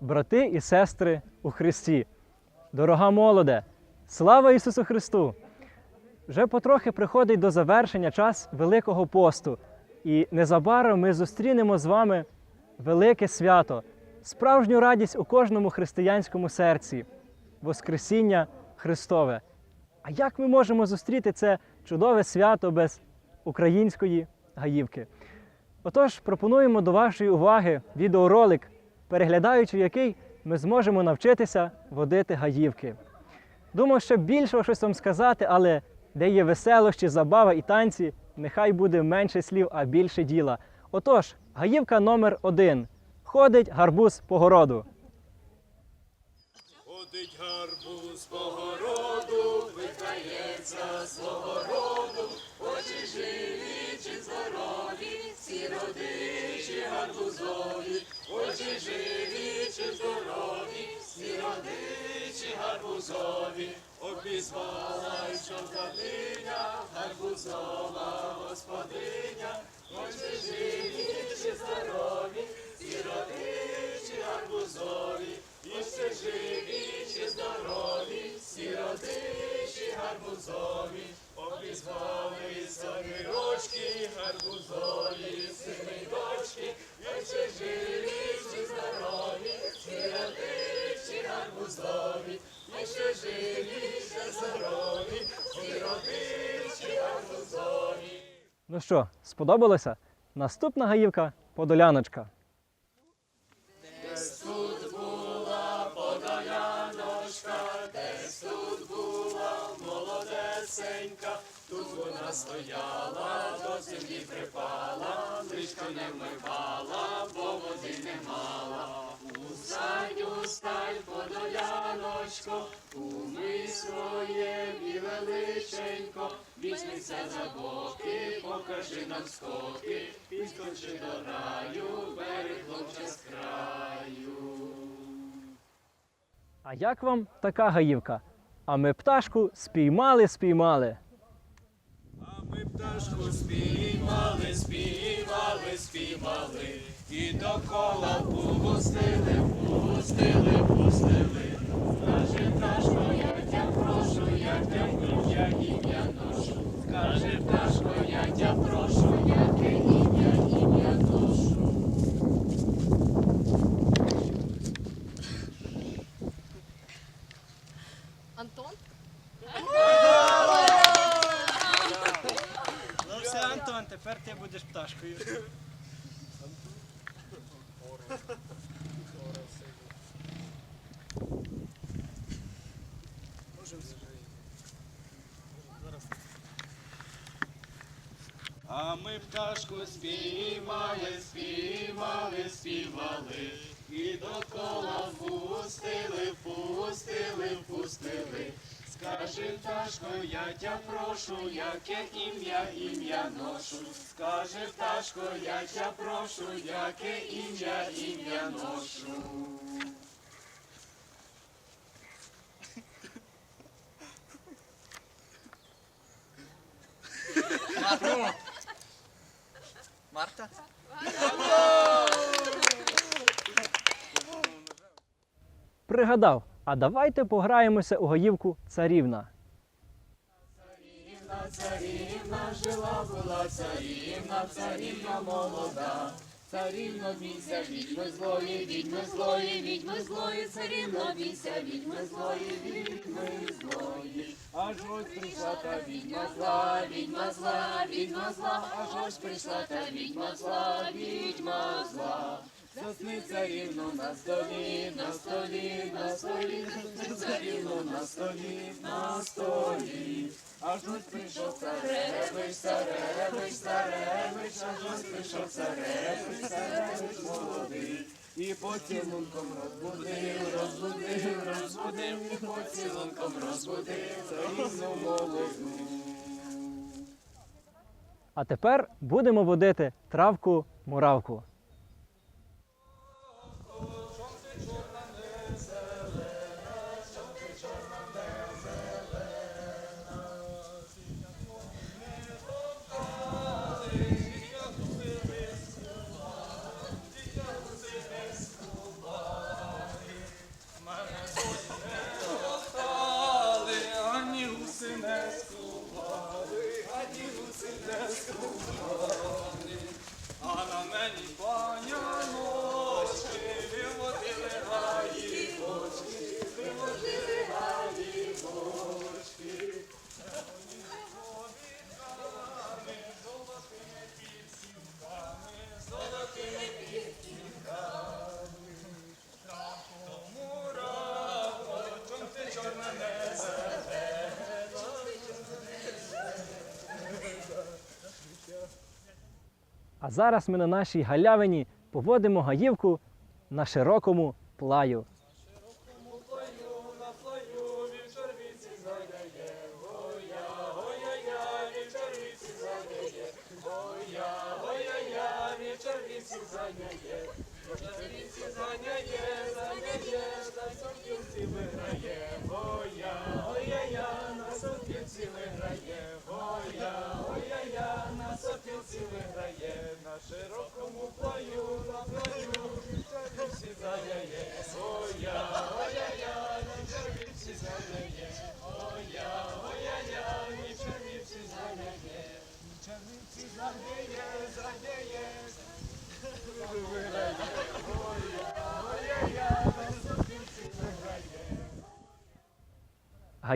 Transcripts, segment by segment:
брати і сестри у Христі. Дорога молоде, слава Ісусу Христу! Вже потрохи приходить до завершення час Великого посту, і незабаром ми зустрінемо з вами велике свято, справжню радість у кожному християнському серці Воскресіння Христове. А як ми можемо зустріти це чудове свято без української гаївки? Отож, пропонуємо до вашої уваги відеоролик, переглядаючи який ми зможемо навчитися водити гаївки. Думав, ще більше щось вам сказати, але де є веселощі, забава і танці, нехай буде менше слів, а більше діла. Отож, гаївка номер один. Ходить гарбуз по городу. Ходить гарбуз по городу, питається свого роду, очі живі чи здорові, всі родичі гарбузові, очі живі чи здорові, всі родичі гарбузові, обізвала й човтаниня, гарбузова господиня, очі живі чи здорові, всі родичі гарбузові, і все живі чи здорові, всі родичі гарбузові, обізвали сорочки гарбузові, сини дочки, все живі чи здорові, всі родичі гарбузові, і ще живі, ще здорові, всі родичі гарбузові. Ну що, сподобалося? Наступна гаївка подоляночка. Тут вона стояла, до землі припала, личко не вмивала, бо води не мала. Устань, устань, подоляночко, умий своє біле личенько, візьмися за боки, покажи нам скоки, підскочи до раю, бери хлопча з краю. А як вам така гаївка? А ми пташку спіймали, спіймали. А ми пташку спіймали, співали, співали, і докола пустили, пустили, пустили. Скаже пташко, я тя прошу, я тя ім'я, ім'я ношу. Скаже пташко, я тя прошу, я те ім'я, ім'я ношу. Антон? Ну все, Антон, тепер ти будеш пташкою. А ми пташку співали, співали, співали, і докола пустили, пустили, пустили. Скажи, пташко, я тя прошу, яке ім'я, ім'я ношу. Скажи, пташко, я тя прошу, яке ім'я, ім'я ношу. Марта? Пригадав, а давайте пограємося у гаївку царівна. Царівна жила була царівна, царівна молода. Царівно бійся, відьми злої, відьми злої, відьми злої, царівно бійся, відьми злої, відьми злої. Аж ось прийшла та відьма зла, відьма зла, відьма зла, аж ось прийшла та відьма зла, відьма зла. Засни царівну на столі, на столі, на столі, засни царівну на столі, на столі. Аж ось прийшов царевич, царевич, царевич, аж ось прийшов царевич, царевич молодий. І поцілунком розбудив, розбудив, розбудив, і поцілунком розбудив царівну молоду. А тепер будемо водити травку-муравку. А зараз ми на нашій галявині поводимо гаївку на широкому плаю.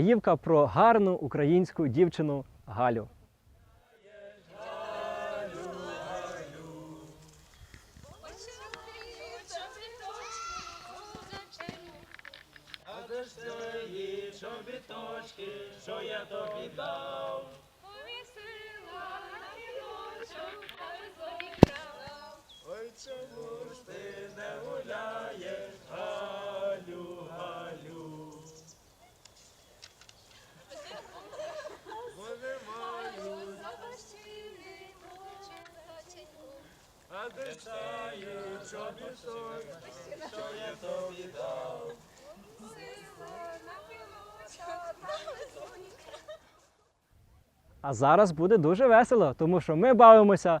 Гаївка про гарну українську дівчину Галю. Що я тобі дав? Де ж що я тобі дав? А зараз буде дуже весело, тому що ми бавимося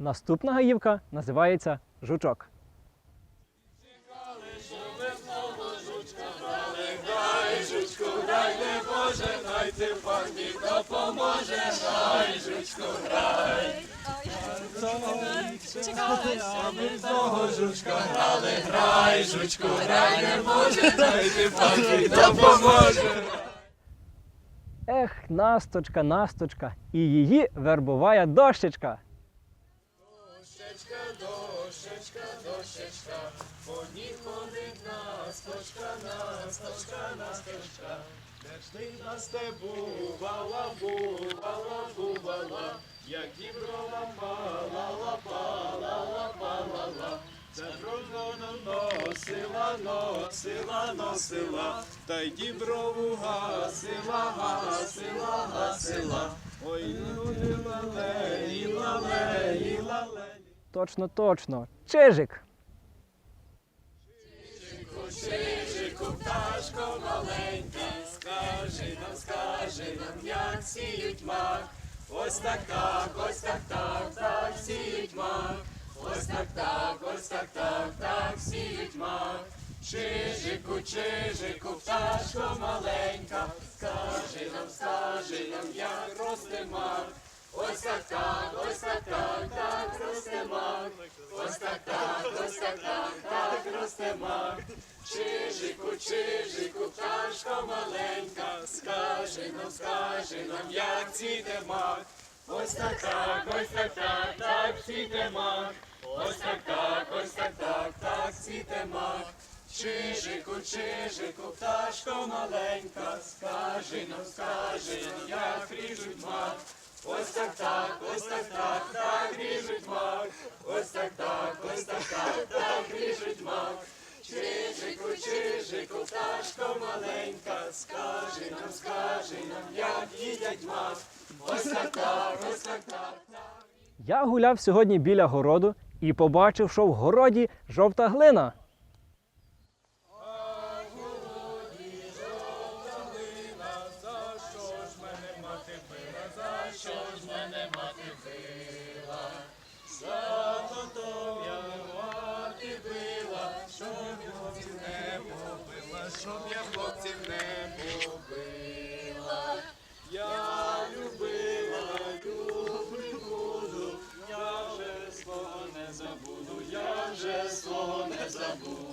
Наступна гаївка називається жучок. Ех, насточка, насточка, і її вербуває дощечка. Де ж ти на стебу, бала, бувала, бувала, як діброва мала, лапала, лапала, ла. Це прозоно носила, носила, носила, та й діброву гасила, гасила, гасила. Ой, лалеї, лалеї, лалеї. Точно, точно. Чижик. Пташко маленька, скажи нам, скажи нам, як сіють мак. Ось так так, ось так так, так сіють мак. Ось так так, ось так так, так сіють мак. Чижику, чижику, пташко маленька, скажи нам, скажи нам, як росте мак. Ось так так, ось так так, так росте мак. Ось так так, ось так так, так росте мак. Чижику, чижику, пташко маленька, скажи нам, скажи нам, як цвіте мак. Ось так так, ось так так, так цвіте мак. Ось так так, ось так так, так цвіте мак. Чижику, чижику, пташко маленька, скажи нам, скажи нам, як ріжуть мак. Ось так так, ось так так, так ріжуть мак, ось так так, ось так так, так ріжуть мак. Чижику, чижику, пташко маленька, скажи нам, скажи нам, як їдять мак. Ось так так, ось так так. Я гуляв сьогодні біля городу і побачив, що в городі жовта глина. amor.